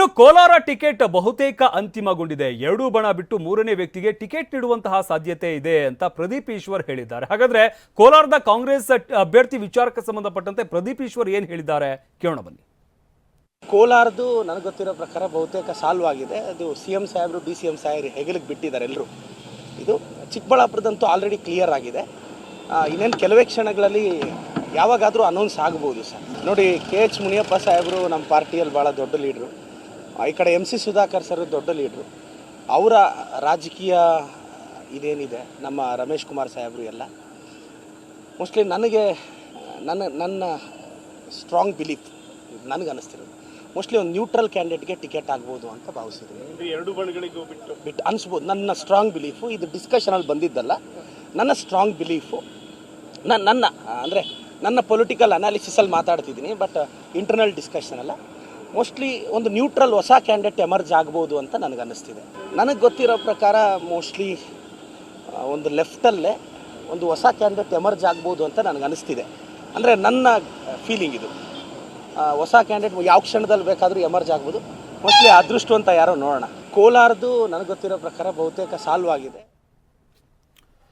ಇನ್ನು ಕೋಲಾರ ಟಿಕೆಟ್ ಬಹುತೇಕ ಅಂತಿಮಗೊಂಡಿದೆ. ಎರಡೂ ಬಣ ಬಿಟ್ಟು ಮೂರನೇ ವ್ಯಕ್ತಿಗೆ ಟಿಕೆಟ್ ನೀಡುವಂತಹ ಸಾಧ್ಯತೆ ಇದೆ ಅಂತ ಪ್ರದೀಪ್ ಈಶ್ವರ್ ಹೇಳಿದ್ದಾರೆ. ಹಾಗಾದ್ರೆ ಕೋಲಾರದ ಕಾಂಗ್ರೆಸ್ ಅಭ್ಯರ್ಥಿ ವಿಚಾರಕ್ಕೆ ಸಂಬಂಧಪಟ್ಟಂತೆ ಪ್ರದೀಪ್ ಈಶ್ವರ್ ಏನ್ ಹೇಳಿದ್ದಾರೆ? ಕೇಳೋಣ ಬನ್ನಿ. ಕೋಲಾರದು ನನಗೆ ಗೊತ್ತಿರೋ ಪ್ರಕಾರ ಬಹುತೇಕ ಸಾಲ್ವ್ ಆಗಿದೆ. ಅದು ಸಿ ಎಂ ಸಾಹೇಬರು, ಡಿ ಸಿ ಎಂ ಸಾಹೇಬರು ಹೆಗಲಿಗೆ ಬಿಟ್ಟಿದ್ದಾರೆ ಎಲ್ಲರೂ ಇದು ಚಿಕ್ಕಬಳ್ಳಾಪುರದಂತೂ ಆಲ್ರೆಡಿ ಕ್ಲಿಯರ್ ಆಗಿದೆ. ಇನ್ನೇನು ಕೆಲವೇ ಕ್ಷಣಗಳಲ್ಲಿ ಯಾವಾಗಾದರೂ ಅನೌನ್ಸ್ ಆಗ್ಬೋದು ಸರ್. ನೋಡಿ, ಕೆ ಎಚ್ ಮುನಿಯಪ್ಪ ಸಾಹೇಬರು ನಮ್ಮ ಪಾರ್ಟಿಯಲ್ಲಿ ಭಾಳ ದೊಡ್ಡ ಲೀಡ್ರು ಈ ಕಡೆ ಎಂ ಸಿ ಸುಧಾಕರ್ ಸರ್ ದೊಡ್ಡ ಲೀಡ್ರು. ಅವರ ರಾಜಕೀಯ ಇದೇನಿದೆ ನಮ್ಮ ರಮೇಶ್ ಕುಮಾರ್ ಸಾಹೇಬರು ಎಲ್ಲ. ಮೋಸ್ಟ್ಲಿ ನನಗೆ ನನ್ನ ನನ್ನ ಸ್ಟ್ರಾಂಗ್ ಬಿಲೀಫ್ ನನಗೆ ಅನ್ನಿಸ್ತಿರೋದು ಮೋಸ್ಟ್ಲಿ ಒಂದು ನ್ಯೂಟ್ರಲ್ ಕ್ಯಾಂಡಿಡೇಟ್ಗೆ ಟಿಕೆಟ್ ಆಗ್ಬೋದು ಅಂತ ಭಾವಿಸಿದ್ದೀನಿ. ಎರಡು ಬಳಿಗಳಿಗೂ ಬಿಟ್ಟು ಬಿಟ್ಟು ಅನಿಸ್ಬೋದು. ನನ್ನ ಸ್ಟ್ರಾಂಗ್ ಬಿಲೀಫು ಇದು ಡಿಸ್ಕಷನಲ್ಲಿ ಬಂದಿದ್ದಲ್ಲ ನನ್ನ ಸ್ಟ್ರಾಂಗ್ ಬಿಲೀಫು ನನ್ನ ನನ್ನ ಅಂದರೆ ನನ್ನ ಪೊಲಿಟಿಕಲ್ ಅನಾಲಿಸಿಸಲ್ಲಿ ಮಾತಾಡ್ತಿದ್ದೀನಿ ಬಟ್ ಇಂಟರ್ನಲ್ ಡಿಸ್ಕಷನ್ ಅಲ್ಲ. ಮೋಸ್ಟ್ಲಿ ಒಂದು ನ್ಯೂಟ್ರಲ್ ಹೊಸ ಕ್ಯಾಂಡಿಡೇಟ್ ಎಮರ್ಜ್ ಆಗ್ಬೋದು ಅಂತ ನನಗೆ ಅನ್ನಿಸ್ತಿದೆ ನನಗೆ ಗೊತ್ತಿರೋ ಪ್ರಕಾರ ಮೋಸ್ಟ್ಲಿ ಒಂದು ಲೆಫ್ಟಲ್ಲೇ ಒಂದು ಹೊಸ ಕ್ಯಾಂಡಿಡೇಟ್ ಎಮರ್ಜ್ ಆಗ್ಬೋದು ಅಂತ ನನಗೆ ಅನಿಸ್ತಿದೆ ಅಂದರೆ ನನ್ನ ಫೀಲಿಂಗ್ ಇದು. ಹೊಸ ಕ್ಯಾಂಡಿಡೇಟ್ ಯಾವ ಕ್ಷಣದಲ್ಲಿ ಬೇಕಾದರೂ ಎಮರ್ಜ್ ಆಗ್ಬೋದು. ಮೋಸ್ಟ್ಲಿ ಅದೃಷ್ಟವಂತ ಯಾರೋ ನೋಡೋಣ. ಕೋಲಾರದು ನನಗೆ ಗೊತ್ತಿರೋ ಪ್ರಕಾರ ಬಹುತೇಕ ಸಾಲ್ವ್ ಆಗಿದೆ.